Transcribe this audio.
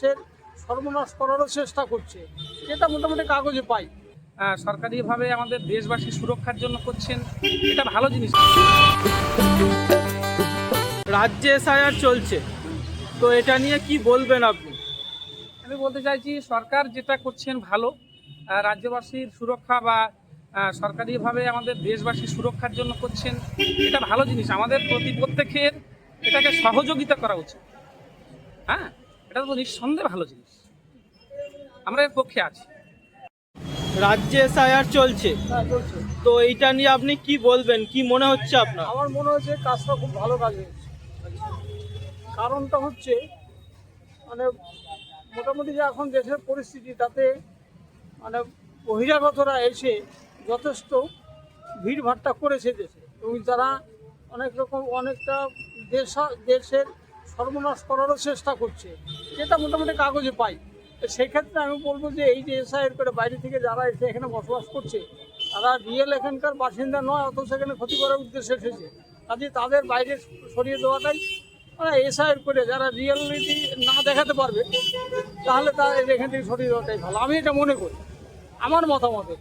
দেশের সর্বনাশ করারও চেষ্টা করছে। এটা মোটামুটি কাগজে পাই। সরকারিভাবে আমাদের দেশবাসী সুরক্ষার জন্য করছেন এটা ভালো জিনিস। রাজ্যে এসআইআর চলছে। তো এটা নিয়ে কি বলবেন আপনি? আমি বলতে চাইছি সরকার যেটা করছেন ভালো। রাজ্যবাসীর সুরক্ষা বা সরকারিভাবে আমাদের দেশবাসী সুরক্ষার জন্য করছেন এটা ভালো জিনিস। আমাদের প্রতি প্রত্যেকের এটাকে সহযোগিতা করা উচিত। হ্যাঁ? এটা তো নিঃসন্দেহে ভালো জিনিস। আমরা এর পক্ষে আছি। রাজ্যে এসআইআর চলছে। হ্যাঁ চলছে। তো এইটা নিয়ে আপনি কি বলবেন? কি মনে হচ্ছে আপনার? আমার মনে হচ্ছে কাজটা খুব ভালো কাজ হয়েছে। কারণটা হচ্ছে মানে মোটামুটি যে এখন দেশের পরিস্থিতি তাতে মানে বহিরাগতরা এসে যথেষ্ট ভিড়ভাট্টা করেছে দেশে। এবং যারা অনেক রকম অনেকটা দেশ দেশের সর্বনাশ করারও চেষ্টা করছে। যেটা মোটামুটি কাগজে পাই। সেক্ষেত্রে আমি বলব যে এই যে এসআইয়ের করে বাইরে থেকে যারা এসে এখানে বসবাস করছে, তারা রিয়েল এখানকার বাসিন্দা নয়, অথচ সেখানে ক্ষতি করার উদ্দেশ্যে এসেছে। কাজে তাদের বাইরে সরিয়ে দেওয়াটাই মানে এসআইয়ের করে যারা রিয়েলিটি না দেখাতে পারবে, তাহলে তার এখান থেকে সরিয়ে দেওয়াটাই ভালো। আমি এটা মনে করি। আমার মতামতে